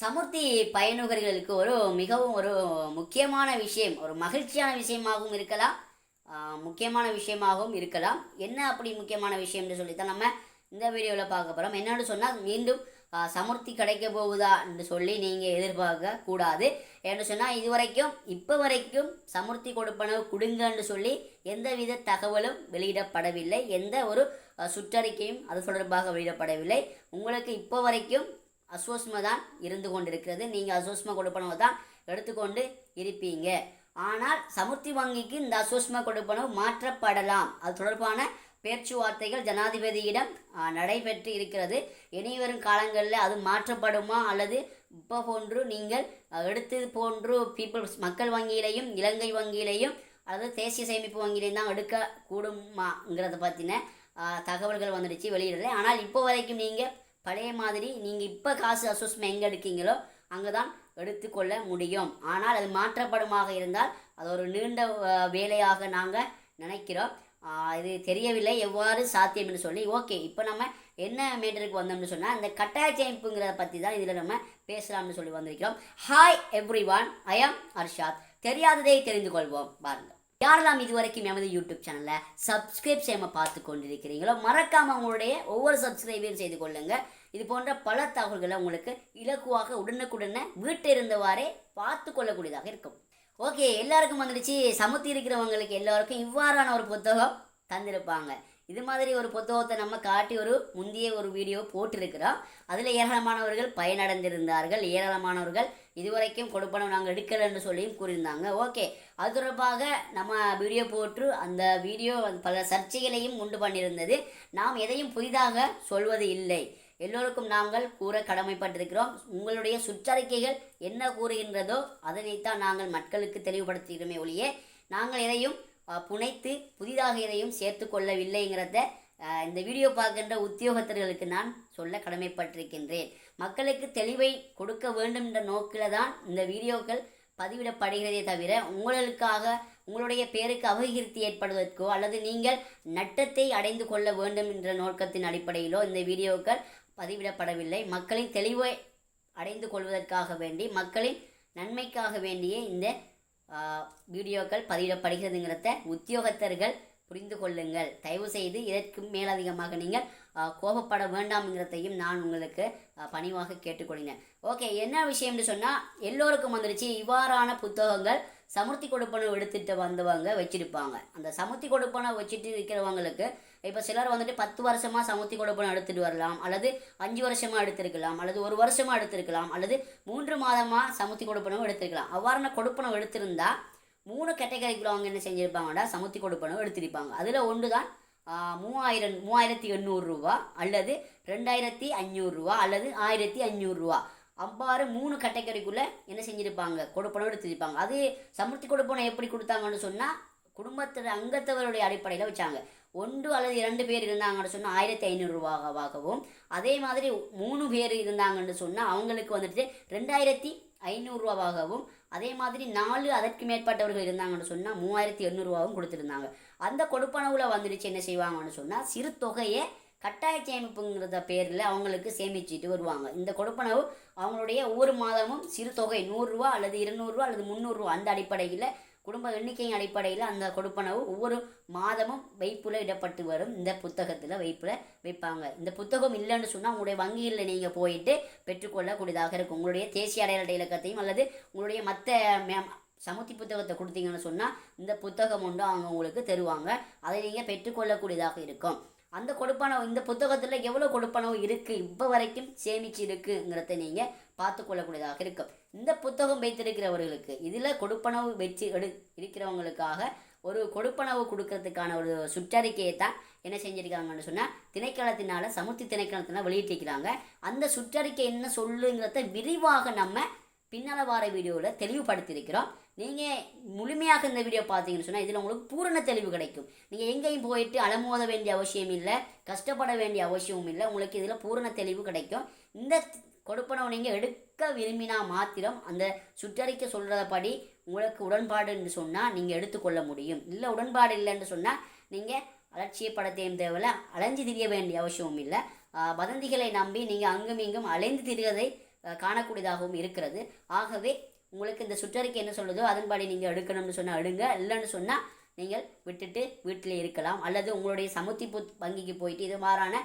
சமுர்த்தி பயனுகர்களுக்கு ஒரு மிகவும் ஒரு முக்கியமான விஷயம் ஒரு மகிழ்ச்சியான விஷயமாகவும் இருக்கலாம். முக்கியமான விஷயமாகவும் இருக்கலாம். என்ன அப்படி முக்கியமான விஷயம்னு சொல்லித்தான் நம்ம இந்த வீடியோவில் பார்க்க போகிறோம் என்னன்னு சொன்னால் மீண்டும் சமுர்த்தி கிடைக்க போகுதா என்று சொல்லி நீங்கள் எதிர்பார்க்க கூடாது. என்று சொன்னால் இதுவரைக்கும் இப்போ வரைக்கும் சமுர்த்தி கொடுப்பனவு கொடுங்கன்னு சொல்லி எந்தவித தகவலும் வெளியிடப்படவில்லை. எந்த ஒரு சுற்றறிக்கையும் அது தொடர்பாக வெளியிடப்படவில்லை. உங்களுக்கு இப்போ வரைக்கும் அசோஸ்மை தான் இருந்து கொண்டிருக்கிறது. நீங்கள் அஸ்வஸ்ம கொடுப்பனவு தான் எடுத்துக்கொண்டு இருப்பீங்க. ஆனால் சமுர்த்தி வங்கிக்கு இந்த அஸ்வஸ்ம கொடுப்பனவு மாற்றப்படலாம். அது தொடர்பான பேச்சுவார்த்தைகள் ஜனாதிபதியிடம் நடைபெற்று இருக்கிறது. இனி வரும் காலங்களில் அது மாற்றப்படுமா? அல்லது இப்போ போன்று நீங்கள் எடுத்து போன்று பீப்புள்ஸ் மக்கள் வங்கியிலையும் இலங்கை வங்கியிலையும் அல்லது தேசிய சேமிப்பு வங்கியிலையும் தான் எடுக்க கூடுமாங்கிறத பற்றின தகவல்கள் வந்துடுச்சு வெளியிடலை. ஆனால் இப்போ வரைக்கும் நீங்கள் பழைய மாதிரி நீங்கள் இப்போ காசு அசோஸ்மே எங்கே எடுக்கீங்களோ அங்கே தான் எடுத்துக்கொள்ள முடியும். ஆனால் அது மாற்றப்படுமாக இருந்தால் அது ஒரு நீண்ட வேலையாக நாங்கள் நினைக்கிறோம். இது தெரியவில்லை. எவ்வாறு சாத்தியம் என்று சொல்லி. ஓகே இப்போ நம்ம என்ன மேட்டருக்கு வந்தோம்னு சொன்னால் இந்த கட்டாய சேமிப்புங்கிறத பற்றி தான் இதில் நம்ம பேசலாம்னு சொல்லி வந்திருக்கிறோம். ஹாய் எவ்ரி ஒன் ஐ ஆம் அர்ஷாத் தெரியாததை தெரிந்து கொள்வோம். பாருங்கள் யாரெல்லாம் இதுவரைக்கும் எமது யூடியூப் சேனலை சப்ஸ்கிரைப் செய்யாமல் பார்த்து கொண்டிருக்கிறீங்களோ மறக்காமல் உங்களுடைய ஒவ்வொரு சப்ஸ்கிரைபையும் செய்து கொள்ளுங்க. இது போன்ற பல தகவல்களை உங்களுக்கு இலக்குவாக உடனுக்குடனே வீட்டில் இருந்தவாறே பார்த்து கொள்ளக்கூடியதாக இருக்கும். ஓகே எல்லாருக்கும் வந்துடுச்சு. சமுத்தி இருக்கிறவங்களுக்கு எல்லாருக்கும் இவ்வாறான ஒரு புத்தகம் தந்திருப்பாங்க. இது மாதிரி ஒரு புத்தகத்தை நம்ம காட்டி ஒரு முந்தைய ஒரு வீடியோ போட்டிருக்கிறோம். அதில் ஏராளமானவர்கள் பயனடைந்திருந்தார்கள். ஏராளமானவர்கள் இதுவரைக்கும் கொடுப்பனம் நாங்கள் எடுக்கலைன்னு சொல்லியும் கூறியிருந்தாங்க. ஓகே அது தொடர்பாக நம்ம வீடியோ போட்டு அந்த வீடியோ பல சர்ச்சைகளையும் உண்டு பண்ணியிருந்தது. நாம் எதையும் புதிதாக சொல்வது இல்லை. எல்லோருக்கும் நாங்கள் கூற கடமைப்பட்டிருக்கிறோம். உங்களுடைய சுற்றறிக்கைகள் என்ன கூறுகின்றதோ அதனைத்தான் நாங்கள் மக்களுக்கு தெளிவுபடுத்துகிறோமே ஒழிய நாங்கள் எதையும் புனைத்து புதிதாக எதையும் சேர்த்து கொள்ளவில்லைங்கிறத இந்த வீடியோ பார்க்கின்ற உத்தியோகத்தர்களுக்கு நான் சொல்ல கடமைப்பட்டிருக்கின்றேன். மக்களுக்கு தெளிவை கொடுக்க வேண்டும் என்ற நோக்கில் தான் இந்த வீடியோக்கள் பதிவிடப்படுகிறதே தவிர உங்களுக்காக உங்களுடைய பேருக்கு அபகீர்த்தி ஏற்படுவதற்கோ அல்லது நீங்கள் நட்டத்தை அடைந்து கொள்ள வேண்டும் என்ற நோக்கத்தின் அடிப்படையிலோ இந்த வீடியோக்கள் பதிவிடப்படவில்லை. மக்களின் தெளிவை அடைந்து கொள்வதற்காக வேண்டி மக்களின் நன்மைக்காக வேண்டிய இந்த வீடியோக்கள் பதிவிடப்படுகிறதுங்கிறத உத்தியோகத்தர்கள் புரிந்து கொள்ளுங்கள். தயவு செய்து இதற்கு மேலதிகமாக நீங்கள் கோபப்பட வேண்டாம்ங்கிறதையும் நான் உங்களுக்கு பணிவாக கேட்டுக்கொள்கிறேன். ஓகே என்ன விஷயம்னு சொன்னால் எல்லோருக்கும் வந்துருச்சு. இவ்வாறான புத்தகங்கள் சமுர்த்தி கொடுப்பனை எடுத்துட்டு வந்தவங்க வச்சுருப்பாங்க. அந்த சமுர்த்தி கொடுப்பனை வச்சுட்டு இருக்கிறவங்களுக்கு இப்போ சிலர் வந்துட்டு பத்து வருஷமாக சமுர்த்தி கொடுப்பனை எடுத்துகிட்டு வரலாம் அல்லது அஞ்சு வருஷமாக எடுத்திருக்கலாம் அல்லது ஒரு வருஷமாக எடுத்திருக்கலாம் அல்லது மூன்று மாதமாக சமுர்த்தி கொடுப்பனவும் எடுத்திருக்கலாம். அவ்வாறான கொடுப்பனவு எடுத்திருந்தால் மூணு கேட்டகரிக்குள்ள அவங்க என்ன செஞ்சுருப்பாங்கன்னா சமுர்த்தி கொடுப்பனவும் எடுத்திருப்பாங்க. அதில் ஒன்று தான் மூவாயிரம் மூவாயிரத்தி எண்ணூறுரூவா அல்லது ரெண்டாயிரத்தி அஞ்சூறுரூவா அல்லது ஆயிரத்தி அஞ்சூறுரூவா அவ்வாறு மூணு கட்டைக்கடைக்குள்ளே என்ன செஞ்சுருப்பாங்க? கொடுப்பனவு எடுத்துருப்பாங்க. அது சமர்த்தி கொடுப்பனை எப்படி கொடுத்தாங்கன்னு சொன்னால் குடும்பத்தில் அங்கத்தவருடைய அடிப்படையில் வச்சாங்க. ஒன்று அல்லது இரண்டு பேர் இருந்தாங்கன்னு சொன்னால் ஆயிரத்தி ஐநூறுரூவாகவும் அதே மாதிரி மூணு பேர் இருந்தாங்கன்னு சொன்னால் அவங்களுக்கு வந்துட்டு ரெண்டாயிரத்தி ஐநூறுரூவாகவும் அதே மாதிரி நாலு அதற்கு மேற்பட்டவர்கள் இருந்தாங்கன்னு சொன்னால் மூவாயிரத்தி எண்ணூறுரூவாவும் கொடுத்துருந்தாங்க. அந்த கொடுப்பனவில் வந்துடுச்சு என்ன செய்வாங்கன்னு சொன்னால் சிறு தொகையை கட்டாய சேமிப்புங்கிறத பேரில் அவங்களுக்கு சேமிச்சுட்டு வருவாங்க. இந்த கொடுப்பனவு அவங்களுடைய ஒவ்வொரு மாதமும் சிறு தொகை நூறுரூவா அல்லது இருநூறுவா அல்லது முந்நூறுரூவா அந்த அடிப்படையில் குடும்ப எண்ணிக்கையின் அடிப்படையில் அந்த கொடுப்பனவு ஒவ்வொரு மாதமும் வைப்பில் இடப்பட்டு வரும். இந்த புத்தகத்தில் வைப்பில் வைப்பாங்க. இந்த புத்தகம் இல்லைன்னு சொன்னால் உங்களுடைய வங்கியில் நீங்கள் போயிட்டு பெற்றுக்கொள்ளக்கூடியதாக இருக்கும். உங்களுடைய தேசிய அடையாள இலக்கத்தையும் அல்லது உங்களுடைய மற்ற மே- சமுத்தி புத்தகத்தை கொடுத்தீங்கன்னு சொன்னால் இந்த புத்தகம் ஒன்று அவங்க உங்களுக்கு தருவாங்க. அதை நீங்கள் பெற்றுக்கொள்ளக்கூடியதாக இருக்கும். அந்த கொடுப்பனவு இந்த புத்தகத்தில் எவ்வளோ கொடுப்பனவு இருக்குது இப்போ வரைக்கும் சேமிச்சு இருக்குங்கிறத நீங்கள் பார்த்து கொள்ளக்கூடியதாக இருக்கும். இந்த புத்தகம் வைத்திருக்கிறவர்களுக்கு இதில் கொடுப்பனவு வச்சு எடு இருக்கிறவங்களுக்காக ஒரு கொடுப்பனவு கொடுக்கறதுக்கான ஒரு சுற்றறிக்கையை தான் என்ன செஞ்சிருக்காங்கன்னு சொன்னால் திணைக்களத்தினால சமுத்தி திணைக்களத்தினால் வெளியிட்டிருக்கிறாங்க. அந்த சுற்றறிக்கை என்ன சொல்லுங்கிறத விரிவாக நம்ம பின்னால வார வீடியோவில் தெளிவுபடுத்தியிருக்கிறோம். நீங்கள் முழுமையாக இந்த வீடியோ பார்த்தீங்கன்னு சொன்னால் இதில் உங்களுக்கு பூரண தெளிவு கிடைக்கும். நீங்கள் எங்கேயும் போயிட்டு அலமோத வேண்டிய அவசியம் இல்லை கஷ்டப்பட வேண்டிய அவசியமும் இல்லை உங்களுக்கு இதில் பூரண தெளிவு கிடைக்கும். இந்த கொடுப்பனவை நீங்கள் எடுக்க விரும்பினா மாத்திரம் அந்த சுற்றறிக்கை சொல்கிறபடி உங்களுக்கு உடன்பாடுன்னு சொன்னால் நீங்கள் எடுத்துக்கொள்ள முடியும். இல்லை உடன்பாடு இல்லைன்னு சொன்னால் நீங்கள் அலட்சியப்படத்தையும் தேவையில்லை அலைஞ்சு திரிய வேண்டிய அவசியமும் இல்லை. வதந்திகளை நம்பி நீங்கள் அங்கும் இங்கும் அலைந்து திரியதை காணக்கூடியதாகவும் இருக்கிறது. ஆகவே உங்களுக்கு இந்த சுற்றறிக்கை என்ன சொல்லுதோ அதன்படி நீங்கள் எடுக்கணும்னு சொன்னால் எடுங்க. இல்லைன்னு சொன்னால் நீங்கள் விட்டுட்டு வீட்டில் இருக்கலாம். அல்லது உங்களுடைய சமுத்தி புத் வங்கிக்கு போயிட்டு இது மாதிரியான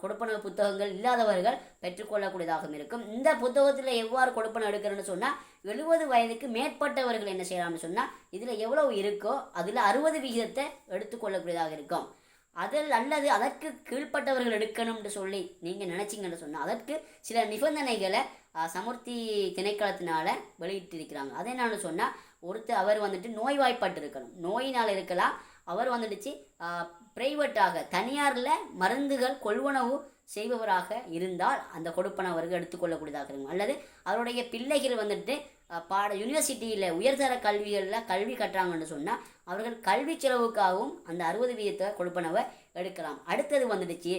கொடுப்பன புத்தகங்கள் இல்லாதவர்கள் பெற்றுக்கொள்ளக்கூடியதாகவும் இருக்கும். இந்த புத்தகத்தில் எவ்வாறு கொடுப்பனை எடுக்கிறேன்னு சொன்னால் எழுபது வயதுக்கு மேற்பட்டவர்கள் என்ன செய்யலாம்னு சொன்னால் இதில் எவ்வளவு இருக்கோ அதில் அறுபது விகிதத்தை எடுத்துக்கொள்ளக்கூடியதாக இருக்கும். அதில் அல்லது அதற்கு கீழ்ப்பட்டவர்கள் எடுக்கணும்னு சொல்லி நீங்கள் நினச்சிங்கன்னு சொன்னால் அதற்கு சில நிபந்தனைகளை சமுர்த்தி திணைக்களத்தினால வெளியிட்டிருக்கிறாங்க. அது என்னன்னு சொன்னால் ஒருத்தர் அவர் வந்துட்டு நோய்வாய்ப்பட்டு இருக்கணும் நோயினால் இருக்கலாம். அவர் வந்துடுச்சு ப்ரைவேட்டாக தனியாரில் மருந்துகள் கொள்வனவு செய்பவராக இருந்தால் அந்த கொடுப்பனை அவர்கள் எடுத்துக்கொள்ளக்கூடியதாக இருக்கும். அல்லது அவருடைய பிள்ளைகள் வந்துட்டு பாட யூனிவர்சிட்டியில் உயர்தர கல்விகளில் கல்வி கட்டுறாங்கன்னு சொன்னால் அவர்கள் கல்வி செலவுக்காகவும் அந்த அறுபது வீதத்தை கொடுப்பனவை எடுக்கலாம். அடுத்தது வந்துடுச்சு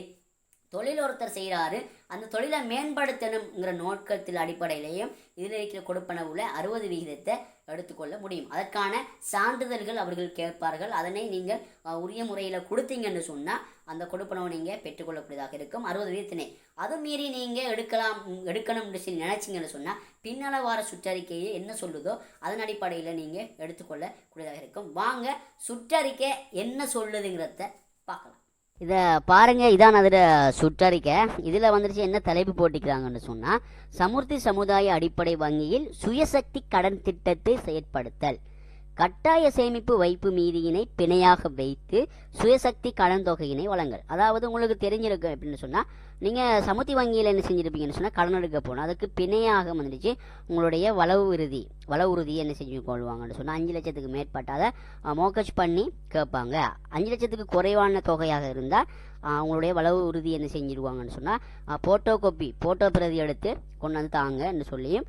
தொழில் ஒருத்தர் செய்கிறாரு அந்த தொழிலை மேம்படுத்தணுங்கிற நோக்கத்தில் அடிப்படையிலையும் இதில் இருக்கிற கொடுப்பனவுல அறுபது விகிதத்தை எடுத்துக்கொள்ள முடியும். அதற்கான சான்றிதழ்கள் அவர்கள் கேட்பார்கள். அதனை நீங்கள் உரிய முறையில் கொடுத்தீங்கன்னு சொன்னால் அந்த கொடுப்பனவை நீங்கள் பெற்றுக்கொள்ளக்கூடியதாக இருக்கும். அறுபது விகிதத்தினை. அது மீறி நீங்கள் எடுக்கலாம் எடுக்கணும்னு சொல்லி நினச்சிங்கன்னு சொன்னால் பின்னல வார சுற்றறிக்கையை என்ன சொல்லுதோ அதன் அடிப்படையில் நீங்கள் எடுத்துக்கொள்ளக்கூடியதாக இருக்கும். வாங்க சுற்றறிக்கை என்ன சொல்லுதுங்கிறத பார்க்கலாம். இதை பாருங்க இதான் அதில் சுற்றறிக்கை இதில் வந்துருச்சு என்ன தலைப்பு போட்டிக்கிறாங்கன்னு சொன்னால் சமுர்த்தி சமுதாய அடிப்படை வங்கியில் சுயசக்தி கடன் திட்டத்தை செயற்படுத்தல். கட்டாய சேமிப்பு வைப்பு மீதியினை பிணையாக வைத்து சுயசக்தி கடன் தொகையினை வழங்கல். அதாவது உங்களுக்கு தெரிஞ்சிருக்கு அப்படின்னு சொன்னால் நீங்கள் சமுத்தி வங்கியில் என்ன செஞ்சுருப்பீங்கன்னு சொன்னால் கடன் எடுக்க போகணும். அதுக்கு பிணையாக வந்துடுச்சு. உங்களுடைய வளவு உறுதி. வள உறுதி என்ன செஞ்சு கொள்வாங்கன்னு சொன்னால் அஞ்சு லட்சத்துக்கு மேற்பட்டாத மோக்கச் பண்ணி கேட்பாங்க. அஞ்சு லட்சத்துக்கு குறைவான தொகையாக இருந்தால் அவங்களுடைய வளவு உறுதி என்ன செஞ்சிருவாங்கன்னு சொன்னால் ஃபோட்டோ காப்பி ஃபோட்டோ பிரதி எடுத்து கொண்டு வந்து தாங்கன்னு சொல்லியும்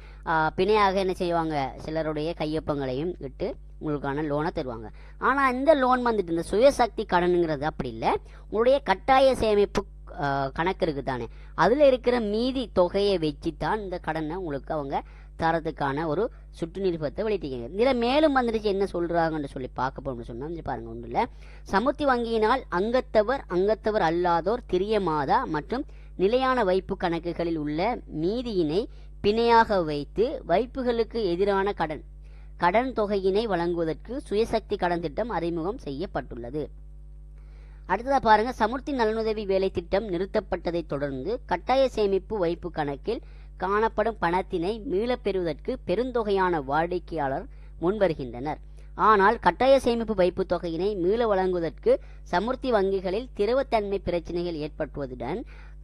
பிணையாக என்ன செய்வாங்க? சிலருடைய கையொப்பங்களையும் இட்டு உங்களுக்கான லோனை தருவாங்க. ஆனால் இந்த லோன் வந்துட்டு இந்த சுயசக்தி கடனுங்கிறது அப்படி இல்லை. உங்களுடைய கட்டாய சேமிப்பு கணக்கு இருக்குது தானே அதில் இருக்கிற மீதி தொகையை வச்சு தான் இந்த கடனை உங்களுக்கு அவங்க தரத்துக்கான ஒரு சுற்று நிருபத்தை வெளியிட்டிருக்காங்க. இதில் மேலும் வந்துடுச்சு என்ன சொல்கிறாங்கன்னு சொல்லி பார்க்க போகணும்னு சொன்னால் பாருங்க ஒன்றும் இல்லை. சமுத்தி வங்கியினால் அங்கத்தவர் அங்கத்தவர் அல்லாதோர் திரிய மாதா மற்றும் நிலையான வைப்பு கணக்குகளில் உள்ள மீதியினை பிணையாக வைத்து வைப்புகளுக்கு எதிரான கடன் கடன் தொகையினை வழங்குவதற்கு சுயசக்தி கடன் திட்டம் அறிமுகம் செய்யப்பட்டுள்ளது. அடுத்ததாக பாருங்க சமுர்த்தி நலனுதவி வேலை திட்டம் நிறுத்தப்பட்டதைத் தொடர்ந்து கட்டாய சேமிப்பு வைப்பு கணக்கில் காணப்படும் பணத்தினை மீளப் பெறுவதற்கு பெருந்தொகையான வாடிக்கையாளர் முன்வருகின்றனர். ஆனால் கட்டாய சேமிப்பு வைப்பு தொகையினை மீள வழங்குவதற்கு சமுர்த்தி வங்கிகளில் திரவத்தன்மை பிரச்சனைகள் ஏற்பட்டுவதுடன்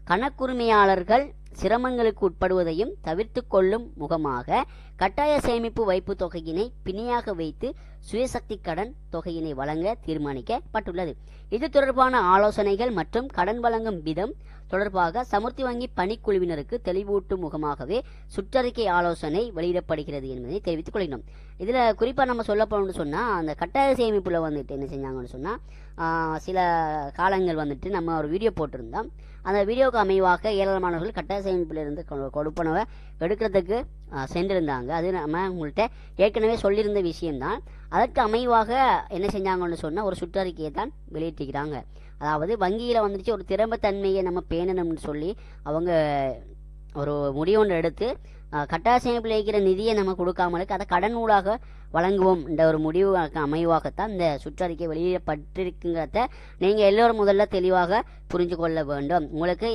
கணக்குரிமையாளர்கள் சிரமங்களுக்கு உட்படுவதையும் தவிர்த்து கொள்ளும் முகமாக கட்டாய சேமிப்பு வைப்பு தொகையினை பிணையாக வைத்து சுயசக்தி கடன் தொகையினை வழங்க தீர்மானிக்கப்பட்டுள்ளது. இது தொடர்பான ஆலோசனைகள் மற்றும் கடன் வழங்கும் விதம் தொடர்பாக சமுர்த்தி வங்கி பணிக்குழுவினருக்கு தெளிவூட்டும் முகமாகவே சுற்றறிக்கை ஆலோசனை வெளியிடப்படுகிறது என்பதை தெரிவித்துக் கொள்கிறோம். இதில் குறிப்பாக நம்ம சொல்ல போனோம்னு சொன்னால் அந்த கட்டாய சேமிப்பில் வந்துட்டு என்ன செஞ்சாங்கன்னு சொன்னால் சில காலங்கள் வந்துட்டு நம்ம ஒரு வீடியோ போட்டிருந்தோம். அந்த வீடியோவுக்கு அமைவாக ஏராளமானவர்கள் கட்டாய சேமிப்பிலிருந்து கொ- கொடுப்பனவை எடுக்கிறதுக்கு சென்றிருந்தாங்க. அது நம்ம உங்கள்கிட்ட ஏற்கனவே சொல்லியிருந்த விஷயம்தான். அதற்கு அமைவாக என்ன செஞ்சாங்கன்னு சொன்னால் ஒரு சுற்றறிக்கையை தான் வெளியிட்டிருக்கிறாங்க. அதாவது வங்கியில் வந்துச்சு ஒரு திறம்பத்தன்மையை நம்ம பேணணும்னு சொல்லி அவங்க ஒரு முடிவு ஒன்று எடுத்து கட்டாய சேமிப்பில் இருக்கிற நிதியை நம்ம கொடுக்காமலுக்கு அதை கடன் நூலாக வழங்குவோம் என்ற ஒரு முடிவு அமைவாகத்தான் இந்த சுற்றறிக்கை வெளியிடப்பட்டிருக்குங்கிறத நீங்கள் எல்லோரும் முதல்ல தெளிவாக புரிஞ்சு கொள்ள வேண்டும். உங்களுக்கு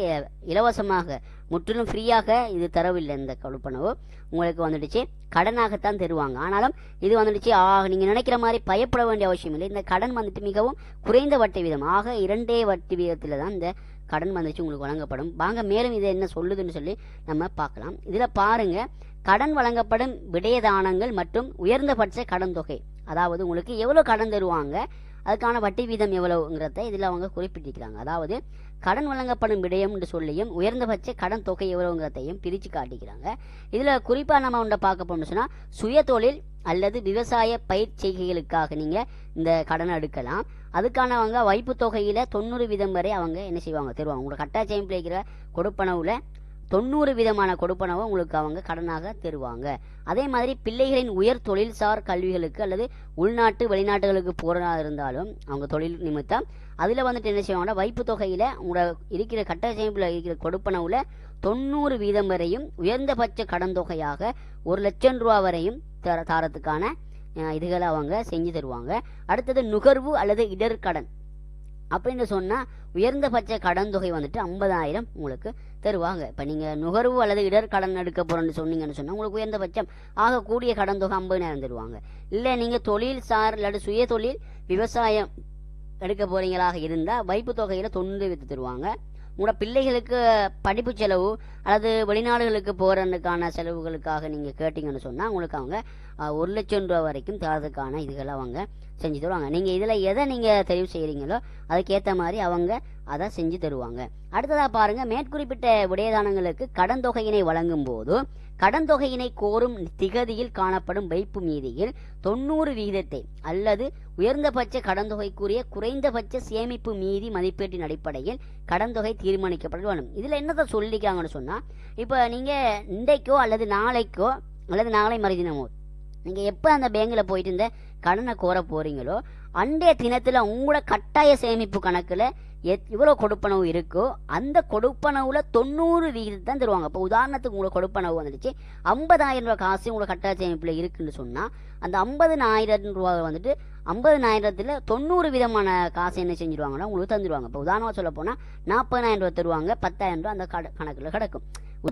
இலவசமாக முற்றிலும் ஃப்ரீயாக இது தரவில்லை இந்த கொடுப்பனவு உங்களுக்கு வந்துடுச்சு. கடனாகத்தான் தருவாங்க. ஆனாலும் இது வந்துடுச்சு. ஆ நீங்கள் நினைக்கிற மாதிரி பயப்பட வேண்டிய அவசியம் இல்லை இந்த கடன் வந்துட்டு மிகவும் குறைந்த வட்டி வீதம். ஆக இரண்டே வட்டி வீதத்தில் தான் இந்த கடன் வந்துச்சு உங்களுக்கு வழங்கப்படும். வாங்க மேலும் இதை என்ன சொல்லுதுன்னு சொல்லி நம்ம பார்க்கலாம். இதில் பாருங்க கடன் வழங்கப்படும் விடயதானங்கள் மற்றும் உயர்ந்தபட்ச கடன் தொகை. அதாவது உங்களுக்கு எவ்வளோ கடன் தருவாங்க அதுக்கான வட்டி வீதம் எவ்வளவுங்கிறத இதில் அவங்க குறிப்பிட்டிருக்கிறாங்க. அதாவது கடன் வழங்கப்படும் விடயம் என்று சொல்லியும் உயர்ந்தபட்ச கடன் தொகை எவ்வளவுங்கிறதையும் பிரித்து காட்டிக்கிறாங்க. இதில் குறிப்பாக நம்ம ஒன்றை பார்க்க போனோம்னு சொன்னால் சுயதொழில் அல்லது விவசாய பயிர் செய்கைகளுக்காக நீங்கள் இந்த கடனை எடுக்கலாம். அதுக்கான அவங்க வைப்பு தொகையில் தொண்ணூறு வீதம் வரை அவங்க என்ன செய்வாங்க? தருவாங்க. உங்களுக்கு கட்டாய இருக்கிற கொடுப்பனவில் தொண்ணூறு விதமான கொடுப்பனவை உங்களுக்கு அவங்க கடனாக தருவாங்க. அதே மாதிரி பிள்ளைகளின் உயர் தொழில்சார் கல்விகளுக்கு அல்லது உள்நாட்டு வெளிநாட்டுகளுக்கு போகிறதா இருந்தாலும் அவங்க தொழில் நிமித்தம் அதில் வந்துட்டு என்ன செய்வாங்கன்னா வைப்பு தொகையில் உங்களோட இருக்கிற கட்டாய இருக்கிற கொடுப்பனவில் தொண்ணூறு வீதம் வரையும் உயர்ந்தபட்ச கடன் தொகையாக ஒரு லட்சம் ரூபா வரையும் தர தாரத்துக்கான இதுகளை அவங்க செஞ்சு தருவாங்க. அடுத்தது நுகர்வு அல்லது இடர்கடன் அப்படின்னு சொன்னால் உயர்ந்தபட்ச கடன் தொகை வந்துட்டு ஐம்பதாயிரம் உங்களுக்கு தருவாங்க. இப்போ நீங்கள் நுகர்வு அல்லது இடர்கடன் எடுக்க போகிறோன்னு சொன்னீங்கன்னு சொன்னால் உங்களுக்கு உயர்ந்தபட்சம் ஆகக்கூடிய கடன் தொகை ஐம்பதாயிரம் தருவாங்க. இல்லை நீங்கள் தொழில் சார் இல்லாட்டி சுய தொழில் விவசாயம் எடுக்க போகிறீங்களாக இருந்தால் வைப்பு தொகையில் தொண்ணூறு வித்து தருவாங்க. உங்களோட பிள்ளைகளுக்கு படிப்பு செலவு அல்லது வெளிநாடுகளுக்கு போகிறதுக்கான செலவுகளுக்காக நீங்கள் கேட்டிங்கன்னு சொன்னால் உங்களுக்கு அவங்க ஒரு லட்சம் ரூபா வரைக்கும் தரதுக்கான இதுகளை அவங்க செஞ்சு தருவாங்க. நீங்கள் இதில் எதை நீங்கள் தெரிவு செய்கிறீங்களோ அதுக்கேற்ற மாதிரி அவங்க அதை செஞ்சு தருவாங்க. அடுத்ததாக பாருங்கள் மேற்குறிப்பிட்ட விடயதானங்களுக்கு கடன் தொகையினை வழங்கும் போது கடன் தொகையினை கோரும் திகதியில் காணப்படும் வைப்பு மீதியில் தொண்ணூறு விகிதத்தை அல்லது உயர்ந்தபட்ச கடன் தொகைக்குரிய குறைந்தபட்ச சேமிப்பு மீதி மதிப்பீட்டின் அடிப்படையில் கடன் தொகை தீர்மானிக்கப்பட வேண்டும். இதில் என்னத்தை சொல்லிக்கிறாங்கன்னு சொன்னால் இப்போ நீங்கள் இன்றைக்கோ அல்லது நாளைக்கோ அல்லது நாளை மறுதினமோ நீங்கள் எப்போ அந்த பேங்கில் போயிட்டு இந்த கடனை கோர போகிறீங்களோ அன்றைய தினத்தில் உங்களோட கட்டாய சேமிப்பு கணக்கில் எத் இவ்வளோ கொடுப்பனவு இருக்கோ அந்த கொடுப்பனவில் தொண்ணூறு விகிதம் தான் தருவாங்க. இப்போ உதாரணத்துக்கு உங்களுக்கு கொடுப்பனவு வந்துடுச்சு. ஐம்பதாயிரம் ரூபா காசு உங்களோட கட்டாய அமைப்பில் இருக்குன்னு சொன்னால் அந்த ஐம்பதுனாயிரம் ரூபா வந்துட்டு ஐம்பதுனாயிரத்தில் தொண்ணூறு விதமான காசு என்ன செஞ்சுருவாங்கன்னா உங்களுக்கு தந்துடுவாங்க இப்போ உதாரணமாக சொல்ல போனால் நாற்பதாயிரம் ரூபா தருவாங்க பத்தாயிரம் ரூபா அந்த கட கணக்கில் கிடக்கும்.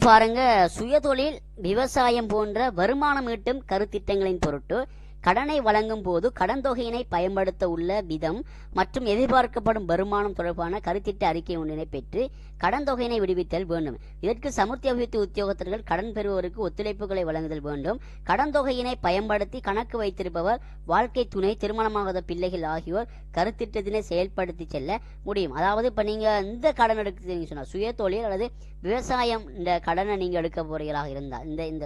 பாருங்க சுயதொழில் விவசாயம் போன்ற வருமானம் ஈட்டும் கருத்திட்டங்களின் பொருட்டு கடனை வழங்கும் போது கடன் தொகையினை பயன்படுத்த உள்ள விதம் மற்றும் எதிர்பார்க்கப்படும் வருமானம் தொடர்பான கருத்திட்ட அறிக்கை ஒன்றினை பெற்று கடன் தொகையினை விடுவித்தல் வேண்டும். இதற்கு சமுர்த்தி அபிவிருத்தி உத்தியோகத்தர்கள் கடன் பெறுவோருக்கு ஒத்துழைப்புகளை வழங்குதல் வேண்டும். கடன் தொகையினை பயன்படுத்தி கணக்கு வைத்திருப்பவர் வாழ்க்கை துணை திருமணமாகாத பிள்ளைகள் ஆகியோர் கருத்திட்டத்தினை செயல்படுத்தி செல்ல முடியும். அதாவது இப்போ நீங்கள் இந்த கடன் எடுக்கிறீங்க சொன்னால் சுய தொழில் அல்லது விவசாயம் இந்த கடனை நீங்கள் எடுக்க போறீங்களாக இருந்தால் இந்த இந்த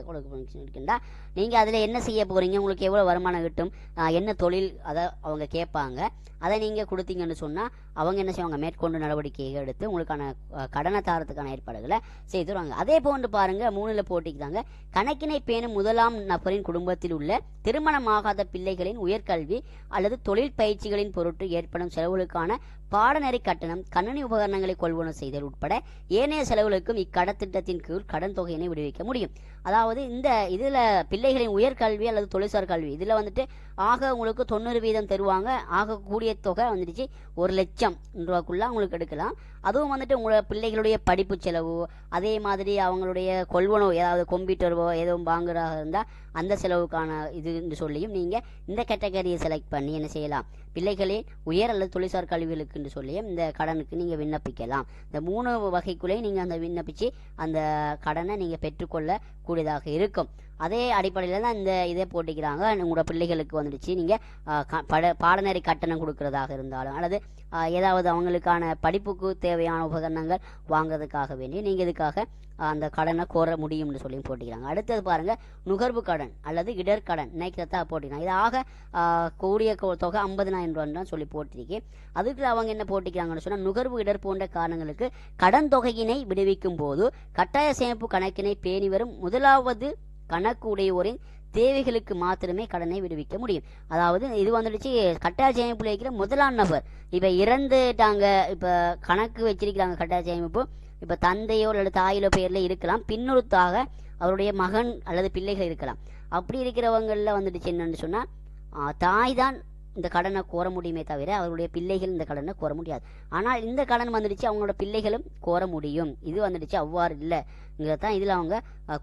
இருக்கின்றா நீங்கள் அதில் என்ன செய்ய போகிறீங்க உங்களுக்கு எவ்வளோ வருமானம் கிட்டும்? என்ன தொழில்? அதை அவங்க கேட்பாங்க. அதை நீங்கள் கொடுத்தீங்கன்னு சொன்னால் அவங்க என்ன செய்வாங்க? மேற்கொண்டு நடவடிக்கையை எடுத்து உங்களுக்கான கடனை தாரத்துக்கான ஏற்பாடுகளை செய்து வருவாங்க. அதே போன்று பாருங்கள் மூணில் போட்டிக்கிறாங்க கணக்கினை பேணும் முதலாம் நபரின் குடும்பத்தில் உள்ள திருமணமாகாத பிள்ளைகளின் உயர்கல்வி அல்லது தொழில் பயிற்சிகளின் பொருட்டு ஏற்படும் செலவுகளுக்கான பாடநெறி கட்டணம் கணினி உபகரணங்களை கொள்வனவு செய்தல் உட்பட ஏனைய செலவுகளுக்கும் இக்கடத்திட்டத்தின் கீழ் கடன் தொகையினை விடுவிக்க முடியும். அதாவது இந்த இதில் பிள்ளைகளின் உயர்கல்வி அல்லது தொழிற்சார் கல்வி இதில் வந்துட்டு ஆக உங்களுக்கு தொண்ணூறு வீதம் தருவாங்க. ஆகக்கூடிய தொகை வந்துடுச்சு ஒரு லட்சம் ரூபாக்குள்ள உங்களுக்கு எடுக்கலாம். அதுவும் வந்துட்டு உங்களோட பிள்ளைகளுடைய படிப்பு செலவு அதே மாதிரி அவங்களுடைய கொள்வனவு ஏதாவது கம்ப்யூட்டரோ எதுவும் வாங்குறதாக இருந்தால் அந்த செலவுக்கான இதுன்னு சொல்லியும் நீங்கள் இந்த கேட்டகரியை செலக்ட் பண்ணி என்ன செய்யலாம்? பிள்ளைகளே உயர் அல்லது தொழில்சார் கல்விகளுக்கு என்று சொல்லியும் இந்த கடனுக்கு நீங்கள் விண்ணப்பிக்கலாம். இந்த மூணு வகைக்குள்ளேயும் நீங்கள் அந்த விண்ணப்பித்து அந்த கடனை நீங்கள் பெற்றுக்கொள்ள கூடியதாக இருக்கும். அதே அடிப்படையில் தான் இந்த இதை போட்டிக்கிறாங்க. உங்களோட பிள்ளைகளுக்கு வந்துடுச்சு. நீங்கள் பட பாடநெறி கட்டணம் கொடுக்கறதாக இருந்தாலும் அல்லது ஏதாவது அவங்களுக்கான படிப்புக்கு தேவையான உபகரணங்கள் வாங்குறதுக்காக வேண்டி நீங்கள் இதுக்காக அந்த கடனை கோர முடியும்னு சொல்லி போட்டிக்கிறாங்க. அடுத்தது பாருங்கள் நுகர்வு கடன் அல்லது இடர்கடன் நினைக்கிறதா போட்டிக்கிறாங்க இதாக கூடிய தொகை ஐம்பதினாயிரம் ரூபான்னு தான் சொல்லி போட்டிருக்கேன் அதுக்கு அவங்க என்ன போட்டிக்கிறாங்கன்னு சொன்னால் நுகர்வு இடர் போன்ற காரணங்களுக்கு கடன் தொகையினை விடுவிக்கும் போது கட்டாய சேமிப்பு கணக்கினை பேணி வரும் முதலாவது கணக்கு உடையோரின் தேவைகளுக்கு மாத்திரமே கடனை விடுவிக்க முடியும். அதாவது இது வந்துடுச்சு கட்டாய சேமிப்பில் வைக்கிற முதலாம் நபர். இப்போ இறந்துட்டாங்க இப்போ கணக்கு வச்சிருக்கிறாங்க கட்டாய சேமிப்பு. இப்போ தந்தையோ அல்லது தாயிலோ பெயரில் இருக்கலாம். பின்னொருத்தாக அவருடைய மகன் அல்லது பிள்ளைகள் இருக்கலாம். அப்படி இருக்கிறவங்களில் வந்துடுச்சு என்னன்னு சொன்னால் தாய் தான் இந்த கடனை கோர முடியுமே தவிர அவருடைய பிள்ளைகள் இந்த கடனை கோர முடியாது. ஆனால் இந்த கடன் வந்துடுச்சு அவங்களோட பிள்ளைகளும் கோர முடியும். இது வந்துடுச்சு அவ்வாறு இல்லை. தான் இதில் அவங்க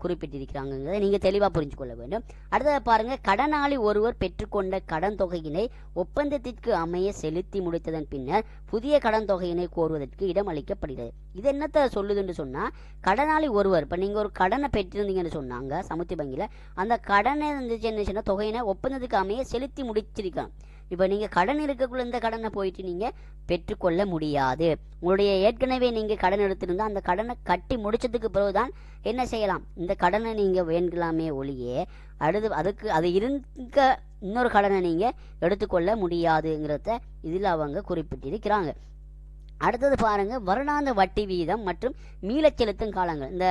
குறிப்பிட்டிருக்கிறாங்கிறத நீங்கள் தெளிவாக புரிஞ்சு கொள்ள வேண்டும். அடுத்தது பாருங்கள் கடனாளி ஒருவர் பெற்றுக்கொண்ட கடன் தொகையினை ஒப்பந்தத்திற்கு அமைய செலுத்தி முடித்ததன் பின்னர் புதிய கடன் தொகையினை கோருவதற்கு இடம் அளிக்கப்படுகிறது. இது என்னத்தை சொல்லுதுன்னு சொன்னால் கடனாளி ஒருவர் இப்போ நீங்கள் ஒரு கடனை பெற்றிருந்தீங்கன்னு சொன்னாங்க சமுத்தி வங்கியில் அந்த கடனை இருந்துச்சு என்ன சொன்னால் தொகையினை ஒப்பந்தத்துக்கு அமைய செலுத்தி முடிச்சிருக்காங்க. இப்போ நீங்கள் கடன் இருக்கக்குள்ள இந்த கடனை போயிட்டு நீங்கள் பெற்றுக்கொள்ள முடியாது. உங்களுடைய ஏற்கனவே நீங்கள் கடன் எடுத்திருந்தால் அந்த கடனை கட்டி முடிச்சதுக்கு பிறகுதான் என்ன செய்யலாம்? இந்த கடனை நீங்கள் வேண்டலாமே ஒழியே அடுத்து அதுக்கு அது இருக்க இன்னொரு கடனை நீங்கள் எடுத்துக்கொள்ள முடியாதுங்கிறத இதில் அவங்க குறிப்பிட்டிருக்கிறாங்க. அடுத்தது பாருங்கள் வருடாந்த வட்டி வீதம் மற்றும் மீளச் செலுத்தும் காலங்கள். இந்த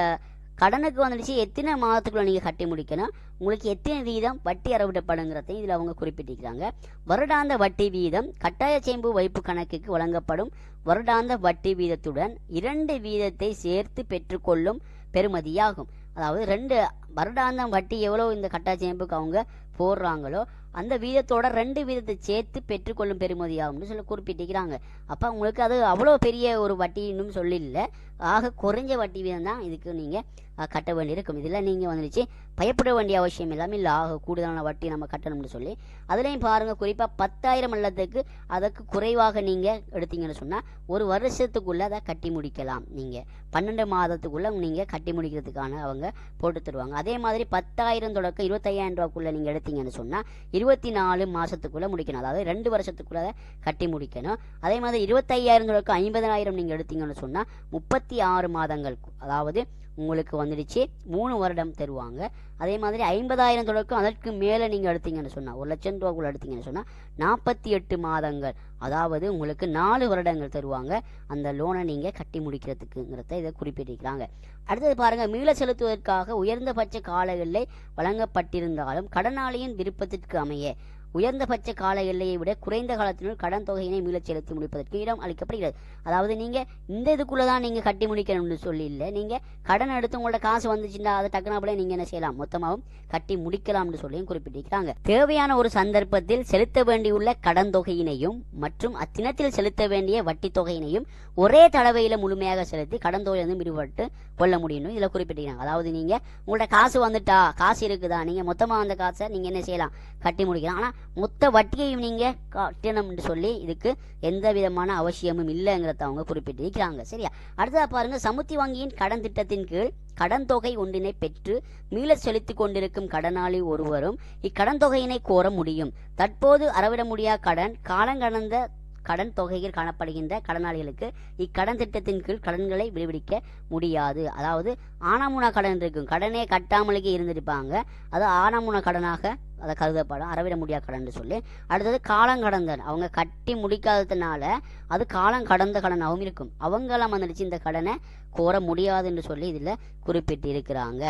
கடனுக்கு வந்துடுச்சு. எத்தனை மாதத்துக்குள்ள நீங்கள் கட்டி முடிக்கணும்? உங்களுக்கு எத்தனை வீதம் வட்டி அறவிடப்படுங்கிறதையும் இதில் அவங்க குறிப்பிட்டிருக்கிறாங்க. வருடாந்த வட்டி வீதம் கட்டாய சேம்பு வைப்பு கணக்குக்கு வழங்கப்படும். வருடாந்த வட்டி வீதத்துடன் இரண்டு வீதத்தை சேர்த்து பெற்றுக்கொள்ளும் பெறுமதியாகும். அதாவது ரெண்டு வருடாந்தம் வட்டி எவ்வளோ இந்த கட்டாய சேமிப்புக்கு அவங்க போடுறாங்களோ அந்த வீதத்தோட ரெண்டு வீதத்தை சேர்த்து பெற்றுக்கொள்ளும் பெறுமதியாகும்னு சொல்லி குறிப்பிட்டிருக்கிறாங்க. அப்போ உங்களுக்கு அது அவ்வளோ பெரிய ஒரு வட்டின்னு சொல்லில்ல. ஆக குறைஞ்ச வட்டி வீதம் தான் இதுக்கு நீங்கள் கட்ட வேண்டியிருக்கும். இதில் நீங்கள் வந்துடுச்சு பயப்பட வேண்டிய அவசியம் இல்லாமல் இல்லை ஆக கூடுதலான வட்டி நம்ம கட்டணும்னு சொல்லி. அதுலேயும் பாருங்கள் குறிப்பாக பத்தாயிரம் அல்லத்துக்கு அதற்கு குறைவாக நீங்கள் எடுத்தீங்கன்னு சொன்னால் ஒரு வருஷத்துக்குள்ளே அதை கட்டி முடிக்கலாம் நீங்கள் பன்னெண்டு மாதத்துக்குள்ளே நீங்கள் கட்டி முடிக்கிறதுக்கான அவங்க போட்டு தருவாங்க. அதே மாதிரி பத்தாயிரம் தொடக்கம் இருபத்தையாயிரம் ரூபாக்குள்ளே நீங்கள் எடுத்தீங்கன்னு சொன்னால் இருபது இருபத்தி நாலு மாதத்துக்குள்ளே முடிக்கணும். அதாவது ரெண்டு வருஷத்துக்குள்ளே கட்டி முடிக்கணும். அதே மாதிரி இருபத்தையாயிரம் தொடக்கம் ஐம்பதாயிரம் நீங்கள் எடுத்தீங்கன்னு சொன்னால் முப்பத்தி ஆறு மாதங்கள் அதாவது உங்களுக்கு வந்துடுச்சு. மூணு வருடம் தருவாங்க. அதே மாதிரி ஐம்பதாயிரம் தொடக்கம் அதற்கு மேலே நீங்கள் எடுத்தீங்கன்னு சொன்னால் ஒரு லட்சம் ரூபாக்குள்ள எடுத்தீங்கன்னு சொன்னால் நாற்பத்தி எட்டு மாதங்கள் அதாவது உங்களுக்கு நாலு வருடங்கள் தருவாங்க. அந்த லோனை நீங்கள் கட்டி முடிக்கிறதுக்குங்கிறத இதை குறிப்பிட்டிருக்கிறாங்க. அடுத்தது பாருங்கள் மீள செலுத்துவதற்காக உயர்ந்தபட்ச கால எல்லை வழங்கப்பட்டிருந்தாலும் கடனாளியின் விருப்பத்திற்கு அமைய உயர்ந்தபட்ச கால எல்லையை விட குறைந்த காலத்தினுள் கடன் தொகையினை மீளச் செலுத்தி முடிப்பதற்கு இடம் அளிக்கப்படுகிறது. அதாவது நீங்கள் இந்த இதுக்குள்ளே தான் நீங்கள் கட்டி முடிக்கணும்னு சொல்லி இல்லை நீங்கள் கடன் எடுத்து உங்களோட காசு வந்துச்சுன்னா அதை டக்குனாப்பிலே நீங்கள் என்ன செய்யலாம்? மொத்தமாகவும் கட்டி முடிக்கலாம்னு சொல்லியும் குறிப்பிட்டிருக்கிறாங்க. தேவையான ஒரு சந்தர்ப்பத்தில் செலுத்த வேண்டியுள்ள கடன் தொகையினையும் மற்றும் அத்தினத்தில் செலுத்த வேண்டிய வட்டி தொகையினையும் ஒரே தடவையில் முழுமையாக செலுத்தி கடன் தொகையிலிருந்து விடுபட்டு கொள்ள முடியும்னு இதில் குறிப்பிட்டிருக்காங்க அதாவது நீங்கள் உங்களோட காசு வந்துட்டா காசு இருக்குதா நீங்கள் மொத்தமாக அந்த காசை நீங்கள் என்ன செய்யலாம்? கட்டி முடிக்கலாம். ஆனால் மொத்த வட்டியையும் நீங்கள் கட்டணும்னு சொல்லி இதுக்கு எந்த விதமான அவசியமும் இல்லைங்கிறத அவங்க குறிப்பிட்டிருக்கிறாங்க. சரியா? அடுத்ததா பாருங்க சமுத்தி வங்கியின் கடன் திட்டத்தின் கீழ் கடன் தொகை ஒன்றினை பெற்று மீள செலுத்திக் கொண்டிருக்கும் கடனாளி ஒருவரும் இக்கடன் தொகையினை கோர முடியும். தற்போது அறவிட முடியா கடன் காலங்கடந்த கடன் தொகையில் காணப்படுகின்ற கடனாளிகளுக்கு இக்கடன் திட்டத்தின் கீழ் கடன்களை விடுவிக்க முடியாது. அதாவது ஆனாமுனா கடன் இருக்கும் கடனே கட்டாமலுக்கு இருந்திருப்பாங்க. அது ஆனாமுனா கடனாக அதை கருதப்படும் அறவிட முடியாத கடன் சொல்லி. அடுத்தது காலங்கடந்தன் அவங்க கட்டி முடிக்காததுனால அது காலம் கடந்த கடனாகவும் இருக்கும். அவங்களாம் வந்துடுச்சு இந்த கடனை கோர முடியாது என்று சொல்லி இதில் குறிப்பிட்டு இருக்கிறாங்க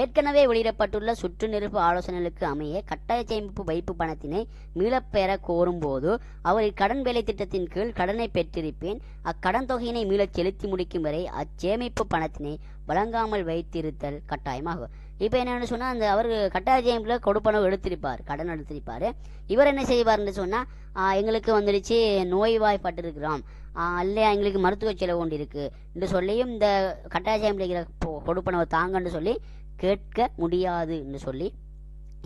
ஏற்கனவே வெளியிடப்பட்டுள்ள சுற்று நெருப்பு ஆலோசனைகளுக்கு அமைய கட்டாய சேமிப்பு வைப்பு பணத்தினை மீளப்பெற கோரும்போது அவர் இக்கடன் வேலை திட்டத்தின் கீழ் கடனை பெற்றிருப்பேன். அக்கடன் தொகையினை மீளச் செலுத்தி முடிக்கும் வரை அச்சேமிப்பு பணத்தினை வழங்காமல் வைத்திருத்தல் கட்டாயமாகும். இப்போ என்னென்னு சொன்னால் அந்த அவர் கட்டாய சேமிப்பில் கொடுப்பனவு எடுத்திருப்பார் கடன் எடுத்திருப்பார். இவர் என்ன செய்வார்னு சொன்னால் எங்களுக்கு வந்துடுச்சு நோய்வாய்ப்பட்டிருக்கிறோம். இல்லையா எங்களுக்கு மருத்துவ செலவு ஒன்று இருக்குது என்று சொல்லியும் இந்த கட்டாய சேமிப்பில் இருக்கிற கொடுப்பனவை தாங்கன்னு சொல்லி கேட்க முடியாது என்று சொல்லி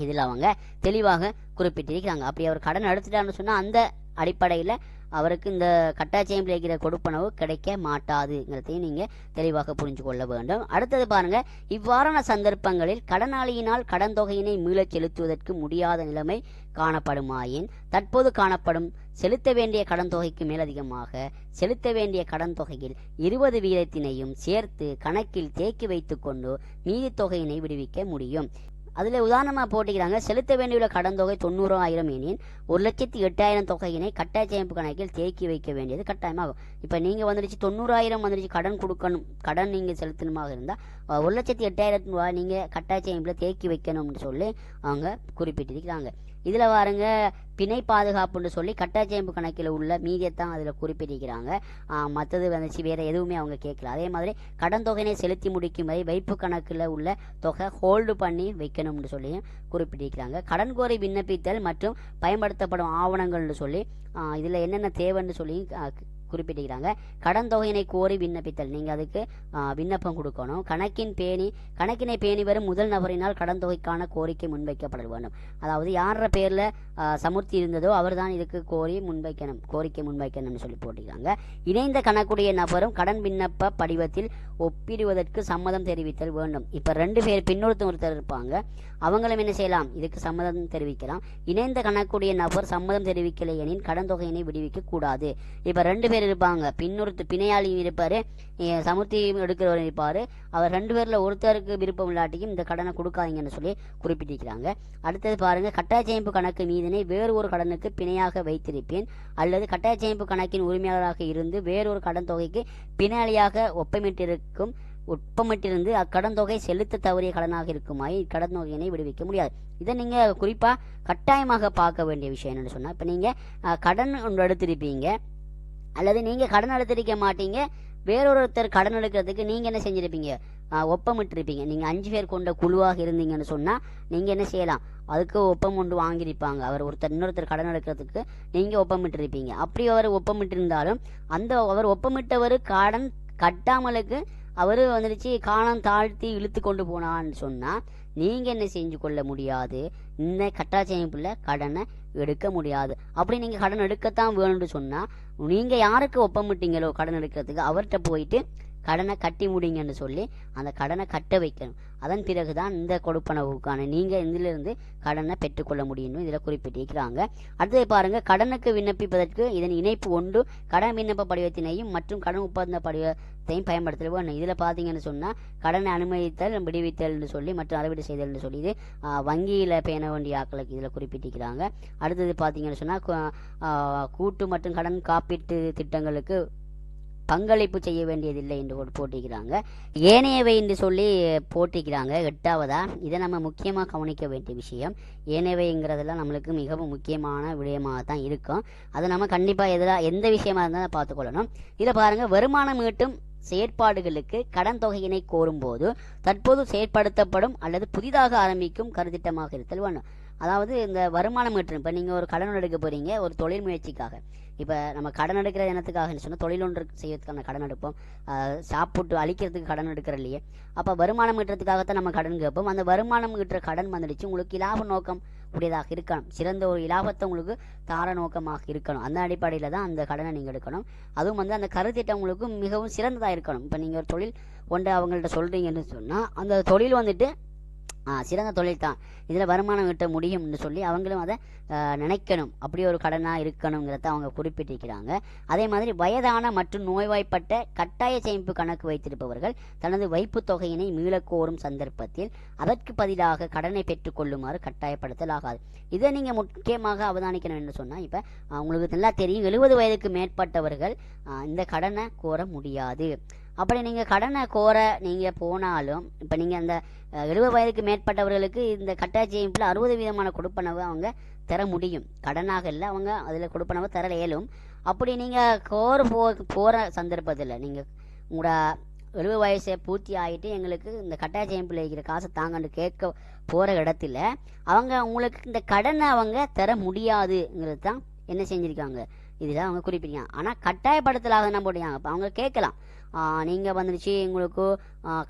இதில் அவங்க தெளிவாக குறிப்பிட்டிருக்கிறாங்க. அப்படி அவர் கடன் எடுத்துட்டான்னு சொன்னால் அந்த அடிப்படையில் அவருக்கு இந்த கட்டாச்சியம் இருக்கிற கொடுப்பனவு கிடைக்க மாட்டாதுங்கிறதையும் நீங்கள் தெளிவாக புரிஞ்சு கொள்ள வேண்டும். அடுத்தது பாருங்கள் இவ்வாறான சந்தர்ப்பங்களில் கடனாளியினால் கடன் தொகையினை மீளச் செலுத்துவதற்கு முடியாத நிலைமை காணப்படுமாயின் தற்போது காணப்படும் செலுத்த வேண்டிய கடன் தொகைக்கு மேலதிகமாக செலுத்த வேண்டிய கடன் தொகையில் இருபது வீதத்தினையும் சேர்த்து கணக்கில் தேக்கி வைத்துக்கொண்டு மீதி தொகையினை விடுவிக்க முடியும். அதில் உதாரணமாக போட்டிக்கிறாங்க செலுத்த வேண்டியுள்ள கடன் தொகை தொண்ணூறாயிரம் எனின் ஒரு லட்சத்தி எட்டாயிரம் தொகையினை கட்டாய சேமிப்பு கணக்கில் தேக்கி வைக்க வேண்டியது கட்டாயமாகும். இப்போ நீங்கள் வந்துடுச்சு தொண்ணூறாயிரம் வந்துடுச்சு கடன் கொடுக்கணும் கடன் நீங்கள் செலுத்தணுமாக இருந்தால் ஒரு லட்சத்தி எட்டாயிரம் ரூபாய் நீங்கள் கட்டாய சேமிப்பில் தேக்கி வைக்கணும்னு சொல்லி அவங்க குறிப்பிட்டிருக்கிறாங்க. இதில் பாருங்க பிணை பாதுகாப்புன்னு சொல்லி கட்டாச்சேம்பு கணக்கில் உள்ள மீதியத்தான் அதில் குறிப்பிட்டிருக்கிறாங்க. மற்றது வந்துச்சு வேறு எதுவுமே அவங்க கேட்கல அதே மாதிரி கடன் தொகையினை செலுத்தி முடிக்கும் வரை வைப்பு கணக்கில் உள்ள தொகை ஹோல்டு பண்ணி வைக்கணும்னு சொல்லியும் குறிப்பிட்டிருக்கிறாங்க. கடன் கோரி விண்ணப்பித்தல் மற்றும் பயன்படுத்தப்படும் ஆவணங்கள்னு சொல்லி இதில் என்னென்ன தேவைன்னு சொல்லி குறிப்பிட்டிருக்கிறாங்க. கடன் தொகையினை கோரி விண்ணப்பித்தல். நீங்கள் அதுக்கு விண்ணப்பம் கொடுக்கணும். கணக்கின் பேணி கணக்கினை பேணி வரும் முதல் நபரினால் கடன் தொகைக்கான கோரிக்கை முன்வைக்கப்பட வேண்டும். அதாவது யார பேரில் சமுர்த்தி இருந்ததோ அவர் தான் இதுக்கு கோரி முன்வைக்கணும் கோரிக்கை முன்வைக்கணும்னு சொல்லி போட்டிருக்காங்க. இணைந்த கணக்குடைய நபரும் கடன் விண்ணப்ப படிவத்தில் ஒப்பிடுவதற்கு சம்மதம் தெரிவித்தல் வேண்டும். இப்போ ரெண்டு பேர் பின்னொருத்தர் ஒருத்தர் இருப்பாங்க. அவங்களும் என்ன செய்யலாம்? இதுக்கு சம்மதம் தெரிவிக்கலாம். இணைந்த கணக்குடைய நபர் சம்மதம் தெரிவிக்கலை எனின் கடன் தொகையினை விடுவிக்க கூடாது. இப்போ ரெண்டு பேர் இருப்பாங்க. பின்னொருத்து பிணையாளி இருப்பார். சமுர்த்தி எடுக்கிறவர் இருப்பார். அவர் ரெண்டு பேரில் ஒருத்தருக்கு விருப்பம் இல்லாட்டியும் இந்த கடனை கொடுக்காதீங்கன்னு சொல்லி குறிப்பிட்டிருக்கிறாங்க. அடுத்தது பாருங்கள் கட்டாய சேமிப்பு கணக்கு மீதினை வேறு ஒரு கடனுக்கு பிணையாக வைத்திருப்பேன். அல்லது கட்டாய சேமிப்பு கணக்கின் உரிமையாளராக இருந்து வேறொரு கடன் தொகைக்கு பிணையாளியாக ஒப்பமிட்டிருக்கும் ஒப்பமிட்டிருந்து அக்கடன் தொகை செலுத்த தவறிய கடனாக இருக்குமாய் கடன் தொகையினை விடுவிக்க முடியாது. இதை நீங்கள் குறிப்பாக கட்டாயமாக பார்க்க வேண்டிய விஷயம் என்னென்னு சொன்னால் இப்போ நீங்கள் கடன் ஒன்று எடுத்திருப்பீங்க. அல்லது நீங்கள் கடன் எடுத்திருக்க மாட்டீங்க. வேறொருத்தர் கடன் எடுக்கிறதுக்கு நீங்கள் என்ன செஞ்சுருப்பீங்க? ஒப்பமிட்டிருப்பீங்க. நீங்கள் அஞ்சு பேர் கொண்ட குழுவாக இருந்தீங்கன்னு சொன்னால் நீங்கள் என்ன செய்யலாம்? அதுக்கு ஒப்பம் கொண்டு வாங்கியிருப்பாங்க. அவர் ஒருத்தர் இன்னொருத்தர் கடன் எடுக்கிறதுக்கு நீங்கள் ஒப்பமிட்டிருப்பீங்க. அப்படி அவர் ஒப்பமிட்டிருந்தாலும் அந்த அவர் ஒப்பமிட்டவர் கடன் கட்டாமலுக்கு அவர் வந்துடுச்சு காலம் தாழ்த்தி இழுத்து கொண்டு போனான்னு சொன்னால் நீங்கள் என்ன செஞ்சு கொள்ள முடியாது? இந்த கட்டாச்சேமிப்பில் கடனை எடுக்க முடியாது. அப்படி நீங்கள் கடன் எடுக்கத்தான் வேணும்னு சொன்னால் நீங்கள் யாருக்கு ஒப்பமிட்டீங்களோ கடன் எடுக்கிறதுக்கு? அவர்கிட்ட போயிட்டு கடனை கட்டி முடிங்கன்னு சொல்லி அந்த கடனை கட்ட வைக்கணும். அதன் பிறகு தான் இந்த கொடுப்பனவுக்கான நீங்கள் இதிலிருந்து கடனை பெற்றுக்கொள்ள முடியும்னு இதில் குறிப்பிட்டிருக்கிறாங்க. அடுத்தது பாருங்கள் கடனுக்கு விண்ணப்பிப்பதற்கு இதன் இணைப்பு ஒன்று கடன் விண்ணப்ப படிவத்தினையும் மற்றும் கடன் ஒப்பந்த படிவத்தையும் பயன்படுத்தலாம் இதில் பார்த்தீங்கன்னு சொன்னால் கடனை அனுமதித்தல் விடுவித்தல்னு சொல்லி மற்றும் அளவீடு செய்தல்னு சொல்லி இது வங்கியில் பேண வேண்டிய ஆக்களுக்கு இதில் குறிப்பிட்டிருக்கிறாங்க. அடுத்தது பார்த்தீங்கன்னு சொன்னால் கூட்டு மற்றும் கடன் காப்பீட்டு திட்டங்களுக்கு பங்களிப்பு செய்ய வேண்டியதில்லை என்று ஒரு போட்டிக்கிறாங்க. ஏனையவை என்று சொல்லி போட்டிக்கிறாங்க. எட்டாவதா? இதை நம்ம முக்கியமாக கவனிக்க வேண்டிய விஷயம். ஏனையவைங்கிறதெல்லாம் நம்மளுக்கு மிகவும் முக்கியமான விடயமாக தான் இருக்கும். அதை நம்ம கண்டிப்பாக எதிராக எந்த விஷயமா இருந்தாலும் பார்த்துக்கொள்ளணும். இதை பாருங்கள் வருமானம் ஈட்டும் செயற்பாடுகளுக்கு கடன் தொகையினை கோரும்போது தற்போது செயற்படுத்தப்படும் அல்லது புதிதாக ஆரம்பிக்கும் கருத்திட்டமாக இருத்தல் வேணும் அதாவது இந்த வருமானம் ஈட்டும். இப்போ நீங்கள் ஒரு கடன் எடுக்க போகிறீங்க ஒரு தொழில் முயற்சிக்காக. இப்போ நம்ம கடன் எடுக்கிற இனத்துக்காக சொன்னால் தொழில் ஒன்று செய்யறதுக்கான கடன் எடுப்போம். சாப்பிட்டு அழிக்கிறதுக்கு கடன் எடுக்கிற இல்லையே. அப்போ வருமானம் ஈட்டுறதுக்காகத்தான் நம்ம கடன் கேட்போம். அந்த வருமானம் ஈட்டுற கடன் வந்துடுச்சு உங்களுக்கு இலாப நோக்கம் உடையதாக இருக்கணும். சிறந்த ஒரு இலாபத்தை உங்களுக்கு தார நோக்கமாக இருக்கணும். அந்த அடிப்படையில் தான் அந்த கடனை நீங்கள் எடுக்கணும். அதுவும் வந்து அந்த கருத்திட்டம் உங்களுக்கு மிகவும் சிறந்ததாக இருக்கணும். இப்போ நீங்கள் ஒரு தொழில் ஒன்று அவங்கள்ட்ட சொல்கிறீங்கன்னு சொன்னால் அந்த தொழில் வந்துட்டு சிறந்த தொழில் தான் இதில் வருமானம் கிட்ட முடியும்னு சொல்லி அவங்களும் அதை நினைக்கணும். அப்படி ஒரு கடனாக இருக்கணுங்கிறத அவங்க குறிப்பிட்டிருக்கிறாங்க. அதே மாதிரி வயதான மற்றும் நோய்வாய்ப்பட்ட கட்டாய சேமிப்பு கணக்கு வைத்திருப்பவர்கள் தனது வைப்பு தொகையினை மீளக்கோரும் சந்தர்ப்பத்தில் அதற்கு பதிலாக கடனை பெற்றுக்கொள்ளுமாறு கட்டாயப்படுத்தல் ஆகாது. இதை நீங்கள் முக்கியமாக அவதானிக்கணும் என்று சொன்னால் இப்போ உங்களுக்கு நல்லா தெரியும் எழுபது வயதுக்கு மேற்பட்டவர்கள் இந்த கடனை கோர முடியாது. அப்படி நீங்கள் கடனை கோர நீங்கள் போனாலும் இப்போ நீங்கள் அந்த எழுபது வயதுக்கு மேற்பட்டவர்களுக்கு இந்த கட்டாட்சியமைப்பில் அறுபது விதமான கொடுப்பனவு அவங்க தர முடியும். கடனாக இல்லை அவங்க அதில் கொடுப்பனவு தர இயலும். அப்படி நீங்கள் கோர போ போகிற சந்தர்ப்பத்தில் நீங்கள் உங்களோட எழுபது வயசை பூர்த்தி ஆகிட்டு எங்களுக்கு இந்த கட்டாட்சியமைப்பில் இருக்கிற காசை தாங்கன்னு கேட்க போகிற இடத்துல அவங்க உங்களுக்கு இந்த கடனை அவங்க தர முடியாதுங்கிறது தான் என்ன செஞ்சுருக்காங்க. இதுதான் அவங்க குறிப்பிடுறாங்க. ஆனால் கட்டாயப்படுத்தலாக நம்ம போடுறாங்க அப்போ அவங்க கேட்கலாம். நீங்கள் வந்துடுச்சு எங்களுக்கு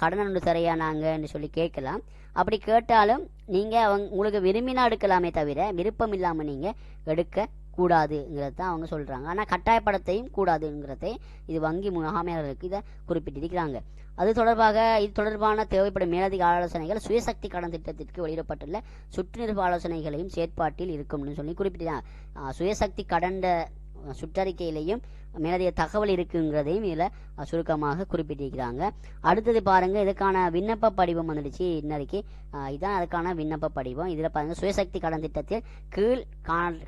கடன் ஒன்று தரையா நாங்கன்னு சொல்லி கேட்கலாம். அப்படி கேட்டாலும் நீங்கள் அவங்க உங்களுக்கு விரும்பினா எடுக்கலாமே தவிர விருப்பம் இல்லாமல் நீங்கள் எடுக்க கூடாதுங்கிறது தான் அவங்க சொல்கிறாங்க ஆனால் கட்டாயப்படத்தையும் கூடாதுங்கிறதை இது வங்கி முகாமையாளர்களுக்கு இதை குறிப்பிட்டிருக்கிறாங்க. அது தொடர்பாக இது தொடர்பான தேவைப்படும் மேலதிக ஆலோசனைகள் சுயசக்தி கடன் திட்டத்திற்கு வெளியிடப்பட்டுள்ள சுற்றுநிறுவ ஆலோசனைகளையும் செயற்பாட்டில் இருக்கும்னு சொல்லி குறிப்பிட்டாங்க சுயசக்தி கடந்த சுற்றறிக்கையிலையும் மேலதிக தகவல் இருக்குங்கிறதையும் இதில் சுருக்கமாக குறிப்பிட்டிருக்கிறாங்க. அடுத்தது பாருங்கள் இதுக்கான விண்ணப்ப படிவம் வந்துடுச்சு இன்னைக்கு. இதுதான் அதுக்கான விண்ணப்ப படிவம். இதில் பாருங்கள் சுயசக்தி கடன் திட்டத்தில் கீழ்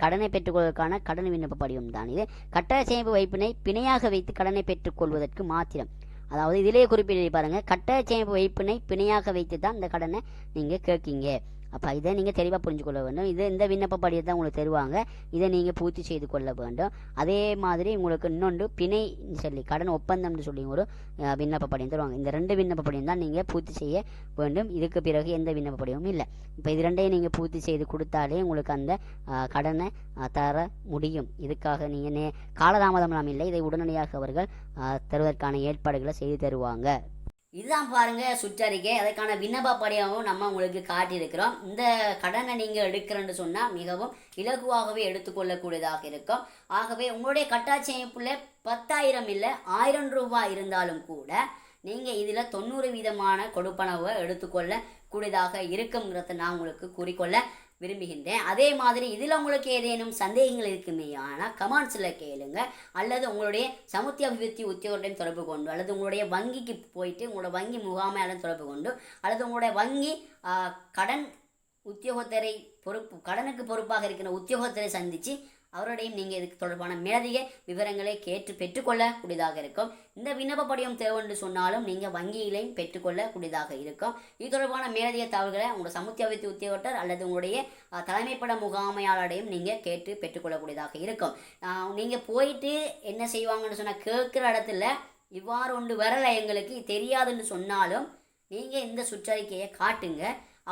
கடனை பெற்றுக்கொள்வதற்கான கடன் விண்ணப்ப படிவம் தான் இது. கட்டாய சேமிப்பு வைப்பினை பிணையாக வைத்து கடனை பெற்றுக்கொள்வதற்கு மாத்திரம். அதாவது இதிலேயே குறிப்பிட்டு பாருங்கள் கட்டாய சேமிப்பு வைப்பினை பிணையாக வைத்து தான் இந்த கடனை நீங்கள் கேட்கீங்க. அப்போ இதை நீங்கள் தெளிவாக புரிஞ்சு கொள்ள வேண்டும். இது இந்த விண்ணப்ப தான் உங்களுக்கு தருவாங்க. இதை நீங்கள் பூர்த்தி செய்து கொள்ள வேண்டும். அதே மாதிரி உங்களுக்கு இன்னொன்று பிணை சொல்லி கடன் ஒப்பந்தம்னு சொல்லி ஒரு விண்ணப்ப தருவாங்க. இந்த ரெண்டு விண்ணப்ப தான் நீங்கள் பூர்த்தி செய்ய வேண்டும். இதுக்கு பிறகு எந்த விண்ணப்ப இல்லை. இப்போ இது ரெண்டையும் நீங்கள் பூர்த்தி செய்து கொடுத்தாலே உங்களுக்கு அந்த கடனை தர முடியும். இதுக்காக நீங்கள் நே காலதாமதம் இல்லை. இதை உடனடியாக அவர்கள் தருவதற்கான ஏற்பாடுகளை செய்து தருவாங்க. இதுதான் பாருங்கள் சுற்றறிக்கை. அதற்கான விண்ணப்ப படிவமும் நம்ம உங்களுக்கு காட்டியிருக்கிறோம். இந்த கடனை நீங்கள் எடுக்கிறேன்னு சொன்னால் மிகவும் இலகுவாகவே எடுத்துக்கொள்ளக்கூடியதாக இருக்கும். ஆகவே உங்களுடைய கட்டாட்சி பத்தாயிரம் இல்லை ஆயிரம் ரூபாய் இருந்தாலும் கூட நீங்கள் இதில் தொண்ணூறு வீதமான கொடுப்பனவை எடுத்துக்கொள்ள கூடியதாக இருக்குங்கிறத நான் உங்களுக்கு கூறிக்கொள்ள விரும்புகின்றேன். அதே மாதிரி இதில் உங்களுக்கு ஏதேனும் சந்தேகங்கள் இருக்குமே ஆனால் கமெண்ட்ஸில் கேளுங்க அல்லது உங்களுடைய சமுத்திய அபிவிருத்தி உத்தியோகத்தையும் தொடர்பு கொண்டு அல்லது உங்களுடைய வங்கிக்கு போயிட்டு உங்களோட வங்கி முகாமையாளர் தொடர்பு கொண்டு அல்லது உங்களுடைய வங்கி கடன் உத்தியோகத்தரை பொறுப்பு கடனுக்கு பொறுப்பாக இருக்கிற உத்தியோகத்தரை சந்தித்து அவருடையும் நீங்கள் இதுக்கு தொடர்பான மேலதிக விவரங்களை கேட்டு பெற்றுக்கொள்ளக்கூடியதாக இருக்கும். இந்த விண்ணப்ப படிவம் தேவைன்னு சொன்னாலும் நீங்கள் வங்கியிலையும் பெற்றுக்கொள்ளக்கூடியதாக இருக்கும். இது தொடர்பான மேலதிக தகவல்களை சமுத்திய சமுத்தியாவித்து உத்தியோகத்தர் அல்லது உங்களுடைய தலைமைப்பட முகாமையாளரையும் நீங்கள் கேட்டு பெற்றுக்கொள்ளக்கூடியதாக இருக்கும். நீங்கள் போயிட்டு என்ன செய்வாங்கன்னு சொன்னால் கேட்குற இடத்துல இவ்வாறு ஒன்று வரலை எங்களுக்கு தெரியாதுன்னு சொன்னாலும் நீங்கள் இந்த சுற்றறிக்கையை காட்டுங்க.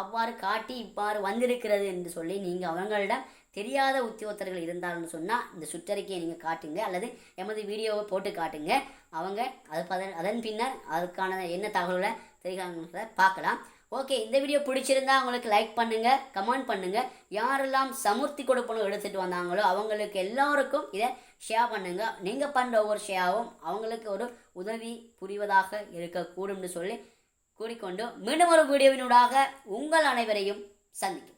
அவ்வாறு காட்டி இவ்வாறு வந்திருக்கிறது என்று சொல்லி நீங்கள் அவங்களிடம் தெரியாத உத்தியோகத்தர்கள் இருந்தாங்கன்னு சொன்னால் இந்த சுற்றறிக்கையை நீங்கள் காட்டுங்க அல்லது எமது வீடியோவை போட்டு காட்டுங்க. அவங்க அது பதன் அதன் பின்னர் அதுக்கான என்ன தகவலை தெரியாத பார்க்கலாம். ஓகே இந்த வீடியோ பிடிச்சிருந்தா உங்களுக்கு லைக் பண்ணுங்கள் கமெண்ட் பண்ணுங்கள் யாரெல்லாம் சமுர்த்தி கொடுப்பணும் எடுத்துகிட்டு வந்தாங்களோ அவங்களுக்கு எல்லாருக்கும் இதை ஷேர் பண்ணுங்கள் நீங்கள் பண்ணுற ஒவ்வொரு ஷேரும் அவங்களுக்கு ஒரு உதவி புரிவதாக இருக்கக்கூடும்னு சொல்லி கூறிக்கொண்டு மீண்டும் ஒரு வீடியோவினூடாக உங்கள் அனைவரையும் சந்திக்கும்